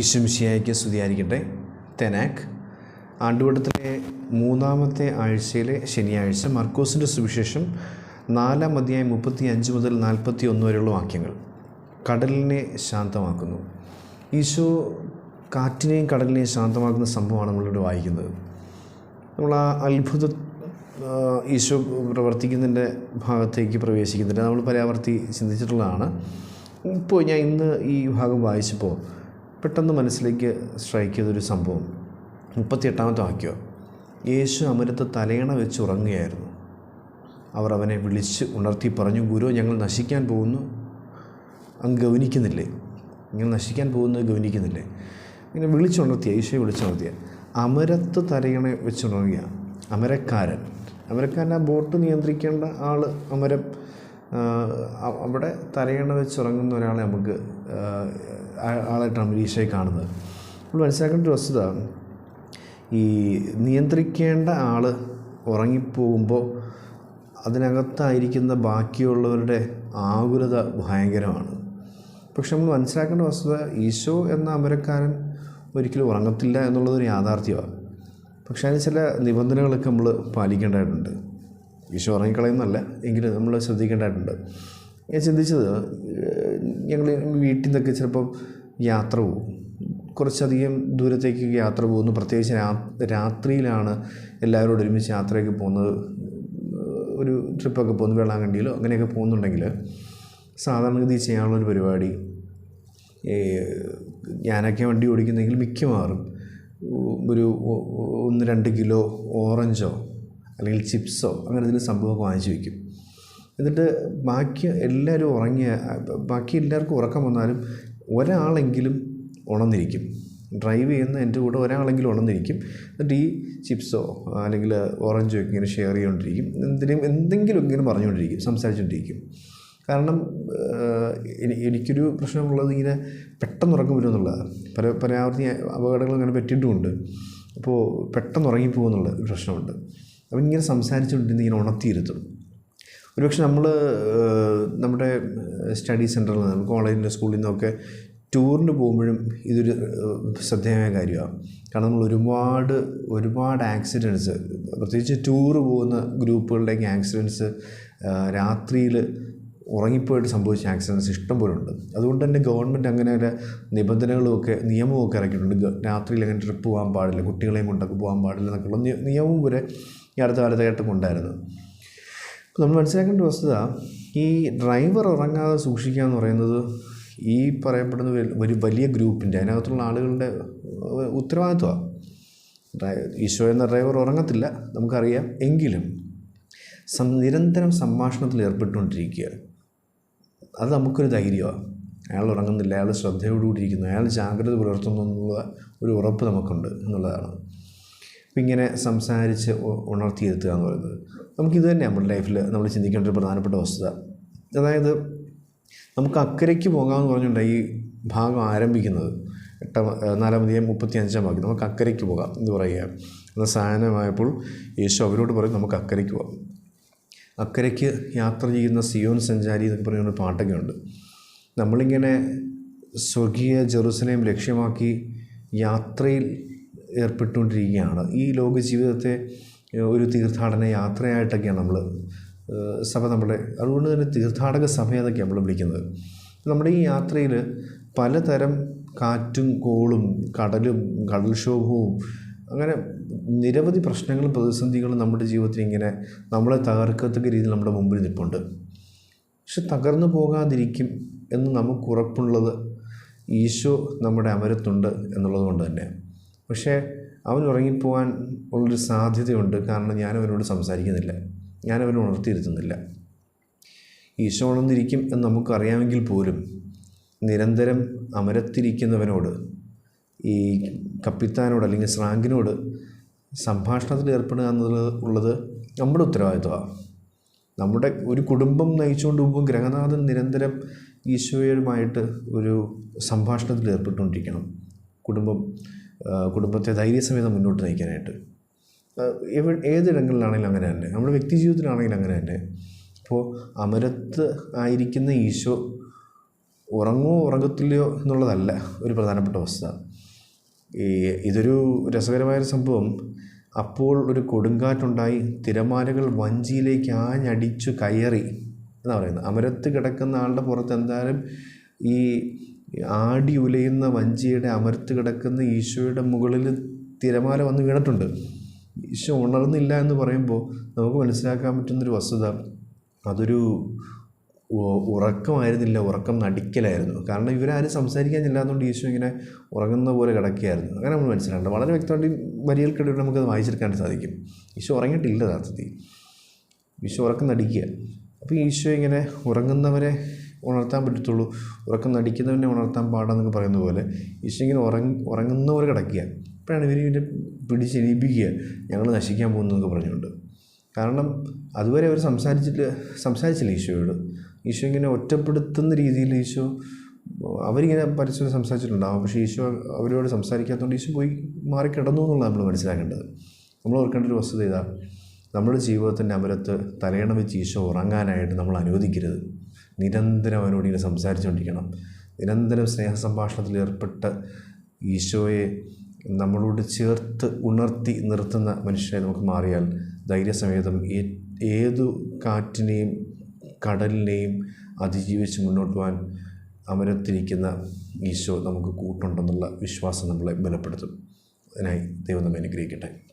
ഇശുമിശിയായിക്ക് സ്തുതിയായിരിക്കട്ടെ. തെനാക്ക് ആണ്ടുവട്ടത്തിലെ മൂന്നാമത്തെ ആഴ്ചയിലെ ശനിയാഴ്ച മർക്കോസിന്റെ സുവിശേഷം നാലാം അധ്യായം മുപ്പത്തി അഞ്ച് മുതൽ നാൽപ്പത്തി ഒന്ന് വരെയുള്ള വാക്യങ്ങൾ കടലിനെ ശാന്തമാക്കുന്നു. ഈശോ കാറ്റിനെയും കടലിനെയും ശാന്തമാക്കുന്ന സംഭവമാണ് നമ്മളിവിടെ വായിക്കുന്നത്. നമ്മൾ ആ അത്ഭുത ഈശോ പ്രവർത്തിക്കുന്നതിന്റെ ഭാഗത്തേക്ക് പ്രവേശിക്കുന്നുണ്ട് നമ്മൾ പരാവർത്തി ചിന്തിച്ചിട്ടുള്ളതാണ്. ഇപ്പോൾ ഞാൻ ഇന്ന് ഈ ഭാഗം വായിച്ചപ്പോൾ പെട്ടെന്ന് മനസ്സിലേക്ക് സ്ട്രൈക്ക് ചെയ്തൊരു സംഭവം. മുപ്പത്തിയെട്ടാമത്തെ വാക്യം. യേശു അമരത്ത് തലയണ വെച്ച് ഉറങ്ങുകയായിരുന്നു. അവർ അവനെ വിളിച്ച് ഉണർത്തി പറഞ്ഞു ഗുരു ഞങ്ങൾ നശിക്കാൻ പോകുന്നു. അങ്ങ് ഗവനിക്കുന്നില്ലേ നിങ്ങൾ നശിക്കാൻ പോകുന്നത് ഗവനിക്കുന്നില്ലേ ഇങ്ങനെ വിളിച്ചുണർത്തിയ ഈശോയെ വിളിച്ചുണർത്തിയ അമരത്ത് തലയണ വെച്ചുണർത്തിയ അമരക്കാരൻ. അമരക്കാരൻ ആ ബോട്ട് നിയന്ത്രിക്കേണ്ട ആൾ അമരം അവിടെ തലയണ വെച്ചുറങ്ങുന്ന ഒരാളെ നമുക്ക് ആളായിട്ടാണ് ഈശോയെ കാണുന്നത്. നമ്മൾ മനസ്സിലാക്കേണ്ട ഒരു വസ്തുത ഈ നിയന്ത്രിക്കേണ്ട ആൾ ഉറങ്ങിപ്പോകുമ്പോൾ അതിനകത്തായിരിക്കുന്ന ബാക്കിയുള്ളവരുടെ ആകുലത ഭയങ്കരമാണ്. പക്ഷെ നമ്മൾ മനസ്സിലാക്കേണ്ട വസ്തുത ഈശോ എന്ന അമരക്കാരൻ ഒരിക്കലും ഉറങ്ങത്തില്ല എന്നുള്ളതൊരു യാഥാർത്ഥ്യമാണ്. പക്ഷേ അതിന് ചില നിബന്ധനകളൊക്കെ നമ്മൾ പാലിക്കേണ്ടതായിട്ടുണ്ട്. ഈശോ ഇറങ്ങിക്കളയുന്നല്ല എങ്കിലും നമ്മൾ ശ്രദ്ധിക്കേണ്ടതായിട്ടുണ്ട്. ഞാൻ ചിന്തിച്ചത് ഞങ്ങൾ വീട്ടിൽ നിന്നൊക്കെ ചിലപ്പം യാത്ര പോകും. കുറച്ചധികം ദൂരത്തേക്ക് യാത്ര പോകുന്നു. പ്രത്യേകിച്ച് രാത്രിയിലാണ് എല്ലാവരോടും ഒരുമിച്ച് യാത്രയൊക്കെ പോകുന്നത്. ഒരു ട്രിപ്പൊക്കെ പോകുന്നു വെള്ളാങ്കണ്ടിയിലോ അങ്ങനെയൊക്കെ പോകുന്നുണ്ടെങ്കിൽ സാധാരണഗതി ചെയ്യാനുള്ളൊരു പരിപാടി ഞാനൊക്കെ വണ്ടി ഓടിക്കുന്നെങ്കിൽ മിക്കവാറും ഒരു ഒന്ന് രണ്ട് കിലോ ഓറഞ്ചോ അല്ലെങ്കിൽ ചിപ്സോ അങ്ങനെ എന്തെങ്കിലും സംഭവമൊക്കെ വാങ്ങിച്ചു വയ്ക്കും. എന്നിട്ട് ബാക്കി എല്ലാവരും ഉറങ്ങിയ ബാക്കി എല്ലാവർക്കും ഉറക്കം വന്നാലും ഒരാളെങ്കിലും ഉണർന്നിരിക്കും. ഡ്രൈവ് ചെയ്യുന്ന എന്റെ കൂടെ ഒരാളെങ്കിലും ഉണർന്നിരിക്കും. എന്നിട്ട് ഈ ചിപ്സോ അല്ലെങ്കിൽ ഓറഞ്ചോ ഒക്കെ ഇങ്ങനെ ഷെയർ ചെയ്തുകൊണ്ടിരിക്കും. എന്തിനും എന്തെങ്കിലും ഇങ്ങനെ പറഞ്ഞുകൊണ്ടിരിക്കും സംസാരിച്ചുകൊണ്ടിരിക്കും. കാരണം എനിക്കൊരു പ്രശ്നമുള്ളത് ഇങ്ങനെ പെട്ടെന്ന് ഉറക്കം വരും എന്നുള്ളതാണ്. പല പരാവർത്തി അപകടങ്ങൾ അങ്ങനെ പറ്റിയിട്ടുമുണ്ട്. അപ്പോൾ പെട്ടെന്ന് ഉറങ്ങിപ്പോകുന്നുള്ള പ്രശ്നമുണ്ട്. അപ്പം ഇങ്ങനെ സംസാരിച്ചുകൊണ്ടിരുന്ന് ഇങ്ങനെ ഉണർത്തിയിരുത്തും. ഒരുപക്ഷെ നമ്മൾ നമ്മുടെ സ്റ്റഡി സെന്ററിൽ നിന്ന് കോളേജിന്റെ സ്കൂളിൽ നിന്നൊക്കെ ടൂറിന് പോകുമ്പോഴും ഇതൊരു ശ്രദ്ധേയമായ കാര്യമാണ്. കാരണം നമ്മൾ ഒരുപാട് ഒരുപാട് ആക്സിഡൻസ് പ്രത്യേകിച്ച് ടൂറ് പോകുന്ന ഗ്രൂപ്പുകളിലേക്ക് ആക്സിഡൻസ് രാത്രിയിൽ ഉറങ്ങിപ്പോയിട്ട് സംഭവിച്ച ആക്സിഡൻസ് ഇഷ്ടം പോലെ ഉണ്ട്. അതുകൊണ്ട് തന്നെ ഗവൺമെന്റ് അങ്ങനെ ഒരു നിബന്ധനകളുമൊക്കെ നിയമമൊക്കെ ഇറക്കിയിട്ടുണ്ട്. രാത്രിയിൽ അങ്ങനെ ട്രിപ്പ് പോകാൻ പാടില്ല കുട്ടികളെയും കൊണ്ടൊക്കെ പോകാൻ പാടില്ല എന്നൊക്കെയുള്ള നിയ- നിയമവും വരെ ഈ അടുത്ത കാലത്തേക്കായിട്ട് കൊണ്ടായിരുന്നത് അപ്പോൾ നമ്മൾ മനസ്സിലാക്കേണ്ട വസ്തുത ഈ ഡ്രൈവർ ഉറങ്ങാതെ സൂക്ഷിക്കുക എന്ന് പറയുന്നത് ഈ പറയപ്പെടുന്ന ഒരു വലിയ ഗ്രൂപ്പിന്റെ അതിനകത്തുള്ള ആളുകളുടെ ഉത്തരവാദിത്വമാണ് ഡ്രൈവർ ഈശോ എന്ന ഡ്രൈവർ ഉറങ്ങത്തില്ല നമുക്കറിയാം. എങ്കിലും സം നിരന്തരം സംഭാഷണത്തിൽ ഏർപ്പെട്ടുകൊണ്ടിരിക്കുക അത് നമുക്കൊരു ധൈര്യമാണ് അയാൾ ഉറങ്ങുന്നില്ല അയാൾ ശ്രദ്ധയോടുകൂടിയിരിക്കുന്നു അയാൾ ജാഗ്രത പുലർത്തുന്നു എന്നുള്ള ഒരു ഉറപ്പ് നമുക്കുണ്ട് എന്നുള്ളതാണ്. ഇങ്ങനെ സംസാരിച്ച് ഉ- ഉണർത്തിയിരുത്തുക എന്ന് പറയുന്നത്. നമുക്കിത് തന്നെ നമ്മുടെ ലൈഫിൽ നമ്മൾ ചിന്തിക്കേണ്ട ഒരു പ്രധാനപ്പെട്ട വസ്തുത. അതായത് നമുക്ക് അക്കരയ്ക്ക് പോകാമെന്ന് പറഞ്ഞുകൊണ്ടാണ് ഈ ഭാഗം ആരംഭിക്കുന്നത്. എട്ടാം നാലാമതീയം മുപ്പത്തി അഞ്ചാം ഭാഗം നമുക്ക് അക്കരയ്ക്ക് പോകാം എന്ന് പറയുക. എന്ന സാധനമായപ്പോൾ യേശു അവരോട് പറയും നമുക്ക് അക്കരയ്ക്ക് പോകാം. അക്കരയ്ക്ക് യാത്ര ചെയ്യുന്ന സിയോൻ സഞ്ചാരി എന്നൊക്കെ പറയുന്ന ഒരു പാട്ടൊക്കെ ഉണ്ട് നമ്മളിങ്ങനെ സ്വർഗീയ ജെറുസലേം ലക്ഷ്യമാക്കി യാത്രയിൽ ഏർപ്പെട്ടുകൊണ്ടിരിക്കുകയാണ്. ഈ ലോക ജീവിതത്തെ ഒരു തീർത്ഥാടന യാത്രയായിട്ടൊക്കെയാണ് നമ്മൾ സഭ നമ്മുടെ അതുകൊണ്ട് തന്നെ തീർത്ഥാടക സഭയെന്നൊക്കെയാണ് നമ്മൾ വിളിക്കുന്നത്. നമ്മുടെ ഈ യാത്രയിൽ പലതരം കാറ്റും കോളും കടലും കടൽക്ഷോഭവും അങ്ങനെ നിരവധി പ്രശ്നങ്ങളും പ്രതിസന്ധികളും നമ്മുടെ ജീവിതത്തിൽ ഇങ്ങനെ നമ്മളെ തകർക്കത്തക്ക രീതിയിൽ നമ്മുടെ മുമ്പിൽ നിൽപ്പുണ്ട്. പക്ഷെ തകർന്നു പോകാതിരിക്കും എന്ന് നമുക്ക് ഉറപ്പുള്ളത് ഈശോ നമ്മുടെ അമരത്തുണ്ട് എന്നുള്ളത് കൊണ്ട് തന്നെ. പക്ഷേ അവൻ ഉറങ്ങിപ്പോകാൻ ഉള്ളൊരു സാധ്യതയുണ്ട്. കാരണം ഞാൻ അവനോട് സംസാരിക്കുന്നില്ല. ഞാൻ അവനെ ഉണർത്തിയിരുത്തുന്നില്ല. ഈശോ ഉണർന്നിരിക്കും എന്ന് നമുക്കറിയാമെങ്കിൽ പോലും നിരന്തരം അമരത്തിരിക്കുന്നവനോട് ഈ കപ്പിത്താനോട് അല്ലെങ്കിൽ സ്രാങ്കിനോട് സംഭാഷണത്തിൽ ഏർപ്പെടുക എന്നുള്ളത് ഉള്ളത് നമ്മുടെ ഉത്തരവാദിത്വമാണ്. നമ്മുടെ ഒരു കുടുംബം നയിച്ചുകൊണ്ട് പോകുമ്പോൾ ഗ്രഹനാഥൻ നിരന്തരം ഈശോയുമായിട്ട് ഒരു സംഭാഷണത്തിൽ ഏർപ്പെട്ടുകൊണ്ടിരിക്കണം. കുടുംബം കുടുംബത്തെ ധൈര്യസമേതം മുന്നോട്ട് നയിക്കാനായിട്ട്. എവ ഏതിടങ്ങളിലാണെങ്കിലും അങ്ങനെ തന്നെ നമ്മുടെ വ്യക്തി ജീവിതത്തിലാണെങ്കിലും അങ്ങനെ തന്നെ അപ്പോൾ അമരത്ത് ആയിരിക്കുന്ന ഈശോ ഉറങ്ങോ ഉറങ്ങത്തില്ലയോ എന്നുള്ളതല്ല ഒരു പ്രധാനപ്പെട്ട വസ്തുത. ഈ ഇതൊരു രസകരമായൊരു സംഭവം. അപ്പോൾ ഒരു കൊടുങ്കാറ്റുണ്ടായി തിരമാലകൾ വഞ്ചിയിലേക്ക് ആഞ്ഞടിച്ചു കയറി എന്നാണ് പറയുന്നത്. അമരത്ത് കിടക്കുന്ന ആളുടെ പുറത്ത് എന്തായാലും ഈ ആടി ഉലയുന്ന വഞ്ചിയുടെ അമരത്ത് കിടക്കുന്ന ഈശോയുടെ മുകളിൽ തിരമാല വന്ന് വീണിട്ടുണ്ട്. ഈശോ ഉണർന്നില്ല എന്ന് പറയുമ്പോൾ നമുക്ക് മനസ്സിലാക്കാൻ പറ്റുന്നൊരു വസ്തുത അതൊരു ഉറക്കമായിരുന്നില്ല ഉറക്കം നടിക്കലായിരുന്നു. കാരണം ഇവരാരും സംസാരിക്കാൻ ചെല്ലാത്തതുകൊണ്ട് ഈശോ ഇങ്ങനെ ഉറങ്ങുന്ന പോലെ കിടക്കുകയായിരുന്നു. അങ്ങനെ നമ്മൾ മനസ്സിലാക്കേണ്ട വളരെ വ്യക്തമായിട്ട് വരികൾക്കിടയിൽ നമുക്കത് വായിച്ചെടുക്കാൻ സാധിക്കും. ഈശോ ഉറങ്ങിയിട്ടില്ല യഥാർത്ഥത്തിൽ. ഈശോ ഉറക്കം നടിക്കുക. അപ്പോൾ ഈശോ ഇങ്ങനെ ഉറങ്ങുന്നവരെ ഉണർത്താൻ പറ്റത്തുള്ളൂ. ഉറക്കം നടിക്കുന്നവനെ ഉണർത്താൻ പാടാന്നൊക്കെ പറയുന്ന പോലെ ഈശോ ഇങ്ങനെ ഉറങ്ങി ഉറങ്ങുന്നവർ കിടക്കുക. അപ്പോഴാണ് ഇവർ ഇവരെ പിടിച്ചെണീപ്പിക്കുക ഞങ്ങൾ നശിക്കാൻ പോകുന്നതെന്നൊക്കെ പറഞ്ഞുകൊണ്ട്. കാരണം അതുവരെ അവർ സംസാരിച്ചിട്ട് സംസാരിച്ചില്ല ഈശോയോട്. ഈശോ ഇങ്ങനെ ഒറ്റപ്പെടുത്തുന്ന രീതിയിൽ ഈശോ അവരിങ്ങനെ പരസ്പരം സംസാരിച്ചിട്ടുണ്ടാവും. പക്ഷേ ഈശോ അവരോട് സംസാരിക്കാത്തതുകൊണ്ട് ഈശോ പോയി മാറി കിടന്നു എന്നുള്ളത് നമ്മൾ മനസ്സിലാക്കേണ്ടത്. നമ്മൾ ഓർക്കേണ്ട ഒരു വസ്തുത ഇതാ. നമ്മുടെ ജീവിതത്തിന്റെ അമരത്ത് തലയണ വെച്ച് ഈശോ ഉറങ്ങാനായിട്ട് നമ്മൾ അനുവദിക്കരുത്. നിരന്തരം അവനോട് ഇങ്ങനെ സംസാരിച്ചുകൊണ്ടിരിക്കണം. നിരന്തരം സ്നേഹ സംഭാഷണത്തിൽ ഏർപ്പെട്ട് ഈശോയെ നമ്മളോട് ചേർത്ത് ഉണർത്തി നിർത്തുന്ന മനുഷ്യരെ നമുക്ക് മാറിയാൽ ധൈര്യസമേതം ഏതു കാറ്റിനെയും കടലിനെയും അതിജീവിച്ച് മുന്നോട്ട് പോകാൻ അമരത്തിരിക്കുന്ന ഈശോ നമുക്ക് കൂട്ടുണ്ടെന്നുള്ള വിശ്വാസം നമ്മളെ ബലപ്പെടുത്തും. അതിനായി ദൈവം നമ്മെ അനുഗ്രഹിക്കട്ടെ.